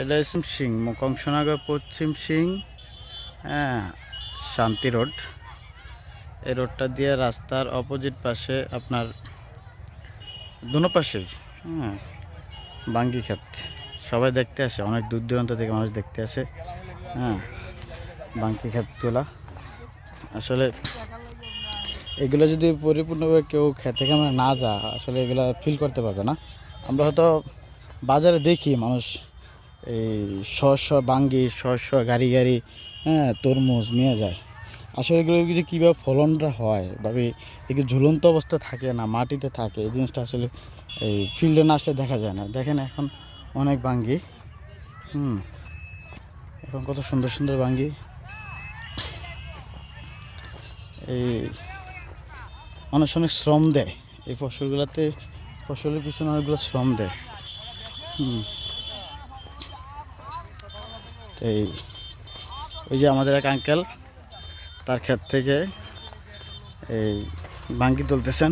এটা সিং কংসনগর পশ্চিম সিং হ্যাঁ শান্তি রোড। এই রোডটা দিয়ে রাস্তার অপোজিট পাশে আপনার দুনো পাশেই হ্যাঁ বাঙ্গি ক্ষেত সবাই দেখতে আসে, অনেক দূর দূরান্ত থেকে মানুষ দেখতে আসে হ্যাঁ বাঙ্কি ক্ষেতগুলা আসলে এগুলো যদি পরিপূর্ণভাবে কেউ খেতে কেমন না যা আসলে এগুলো ফিল করতে পারবে না। আমরা হয়তো বাজারে দেখি মানুষ এই শস্য বাঙ্গি শস্য গাড়ি গাড়ি হ্যাঁ তরমুজ নিয়ে যায়। আসলে এগুলো যে কীভাবে ফলনটা হয় বা এগুলো ঝুলন্ত অবস্থা থাকে না, মাটিতে থাকে, এই জিনিসটা আসলে এই ফিল্ডে না আসলে দেখা যায় না। দেখেন এখন অনেক বাঙ্গি, হুম, এখন কত সুন্দর সুন্দর বাঙ্গি। এই মানুষ অনেক শ্রম দেয়, এই ফসলগুলোতে, ফসলের পিছনে অনেকগুলো শ্রম দেয়, হুম। এই ওই যে আমাদের এক আঙ্কেল তার ক্ষেত থেকে এই বাঙ্কি তুলতেছেন।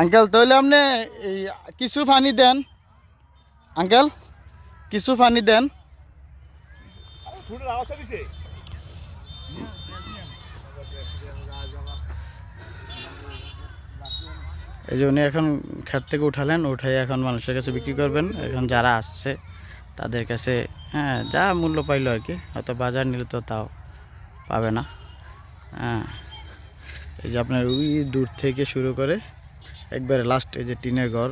আঙ্কেল তাহলে আপনি এই কিছু পানি দেন। আঙ্কেল কিছু পানি দেন। এই যে উনি এখন ক্ষেত থেকে উঠালেন, উঠাই এখন মানুষের কাছে বিক্রি করবেন। এখন যারা আসছে তাদের কাছে হ্যাঁ যা মূল্য পাইলো আর কি। হয়তো বাজার নিলে তো তাও পাবে না। হ্যাঁ এই যে আপনার ওই দূর থেকে শুরু করে, একবারে লাস্ট এই যে টিনের ঘর,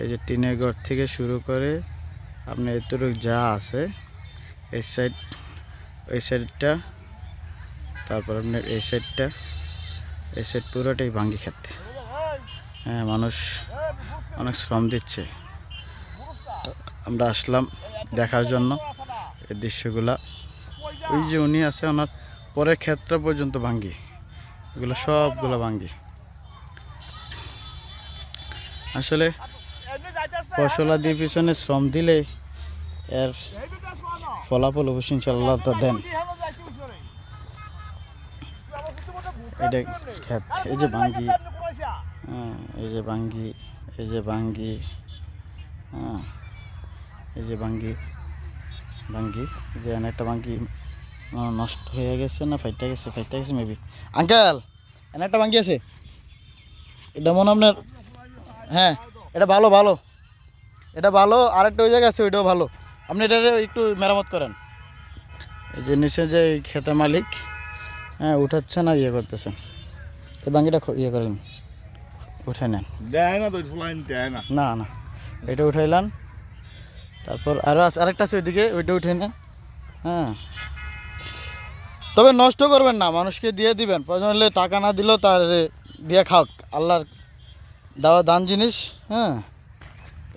এই যে টিনের ঘর থেকে শুরু করে আপনার এতটুকু যা আছে, এই সাইড এই সাইডটা তারপর আপনার এই সাইডটা এই সাইড পুরোটাই ভাঙ্গি ক্ষেত হ্যাঁ মানুষ অনেক শ্রম দিচ্ছে। আমরা আসলাম দেখার জন্য এই দৃশ্যগুলা। ওই যে উনি আছে, ওনার পরের ক্ষেত্র পর্যন্ত ভাঙ্গি। এগুলো সবগুলো ভাঙ্গি। আসলে এমনি ফসলা দিয়ে পিছনে শ্রম দিলে এর ফলাফল অবশ্যই ইনশাল্লাহ তো দেন। এটা ক্ষেত, এই যে ভাঙ্গি। হ্যাঁ এই যে ভাঙ্গি, এই যে ভাঙ্গি। হ্যাঁ। এই যে বাঙ্গি এই যে একটা আহ, নষ্ট হয়ে গেছে না ফাইটটা গেছে ফাইটটা গেছে মেবি আঙ্কেল এখানে একটা ভাঙ্গি আছে। এটা মনে আপনার হ্যাঁ এটা ভালো ভালো। এটা ভালো আরেকটা ওই জায়গায় আছে ওইটাও ভালো। আপনি এটা একটু মেরামত করেন। এই যে নিচে যে খেতে মালিক হ্যাঁ উঠাচ্ছেন আর ইয়ে করতেছেন। এই বাঙ্গিটা ইয়ে করেন উঠে নেন। না না এটা উঠাইলাম। তারপর আরও আছে আরেকটা আছে ওইদিকে ওইটা উঠে নেন হ্যাঁ। তবে নষ্ট করবেন না মানুষকে দিয়ে দিবেন। প্রয়োজন হলে টাকা না দিলেও তার দিয়ে খাওক আল্লাহর দেওয়া দান জিনিস হ্যাঁ।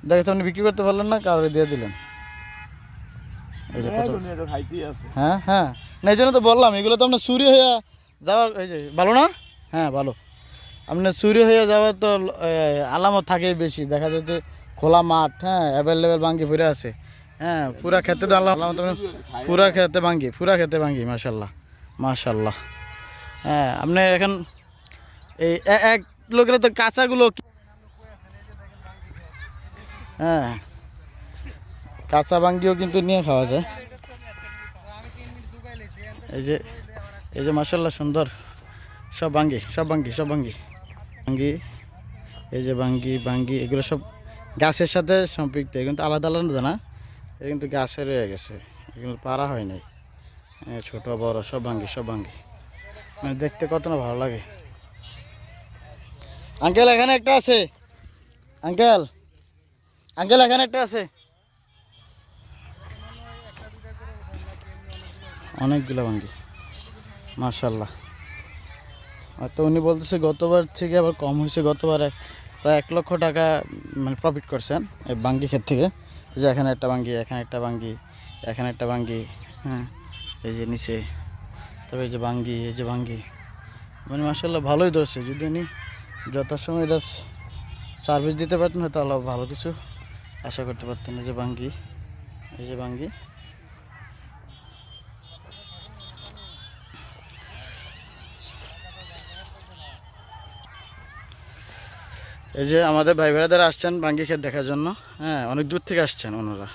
দেখেছে আপনি বিক্রি করতে পারলেন না কারোর দিয়ে দিলেন। এই যে কত দুনিয়া তো খাইতেই আছে। হ্যাঁ হ্যাঁ। না এই জন্য তো বললাম এগুলো তো আপনার চুরি হয়ে যাওয়ার এই যে ভালো না? হ্যাঁ ভালো। আপনার চুরি হয়ে যাওয়ার তো আলামত থাকে বেশি। দেখা যায় যে খোলা মাঠ হ্যাঁ অ্যাভেলেবেল ভাঙ্গি ফুরে আছে। হ্যাঁ পুরা খেতে তো আল্লাহ পুরা খেতে ভাঙ্গি, পুরা খেতে ভাঙ্গি মাশাল্লাহ মাশাল্লাহ হ্যাঁ আপনি এখন এই এক লোকের তো কাঁচাগুলো হ্যাঁ কাঁচা ভাঙ্গিও কিন্তু নিয়ে খাওয়া যায়। এই যে এই যে মাসাল্লাহ সুন্দর, সব বাঙ্গি সব ভাঙ্গি সব ভাঙ্গি। ভাঙ্গি, এই যে ভাঙ্গি ভাঙ্গি, এগুলো সব গাছের সাথে সম্পৃক্ত কিন্তু আলাদা আলাদা না এটা কিন্তু গাছে রয়ে গেছে এগুলো পারা হয় নাই এ, ছোট বড় সব বাঙ্গি সব বাঙ্গি মানে দেখতে কত না ভালো লাগে। আঙ্কেল এখানে একটা আছে আঙ্কেল আঙ্কেল এখানে একটা আছে। অনেকগুলো ভাঙ্গি মার্শাল্লাহ তো উনি বলতেছে গতবার থেকে আবার কম হয়েছে গতবার প্রায় এক লক্ষ টাকা মানে প্রফিট করছেন এই বাঙ্গি ক্ষেত থেকে। যে এখানে একটা বাঙ্গি, এখানে একটা বাঙ্গি, এখানে একটা বাঙ্গি হ্যাঁ এই যে নিচে। তবে এই যে বাঙ্গি, এই যে বাঙ্গি। মানে মার্শাল্লাহ ভালোই ধরছে। যদি উনি যথাসময় এটা সার্ভিস দিতে পারতেন হয়তো আল্লাহ ভালো কিছু আশা করতে পারতেন। এই যে বাঙ্গি, এই যে বাঙ্গি। এই যে আমাদের ভাই ভাইরাদের আসছেন বাঙ্গি ক্ষেত দেখার জন্য। হ্যাঁ অনেক দূর থেকে আসছেন ওনারা।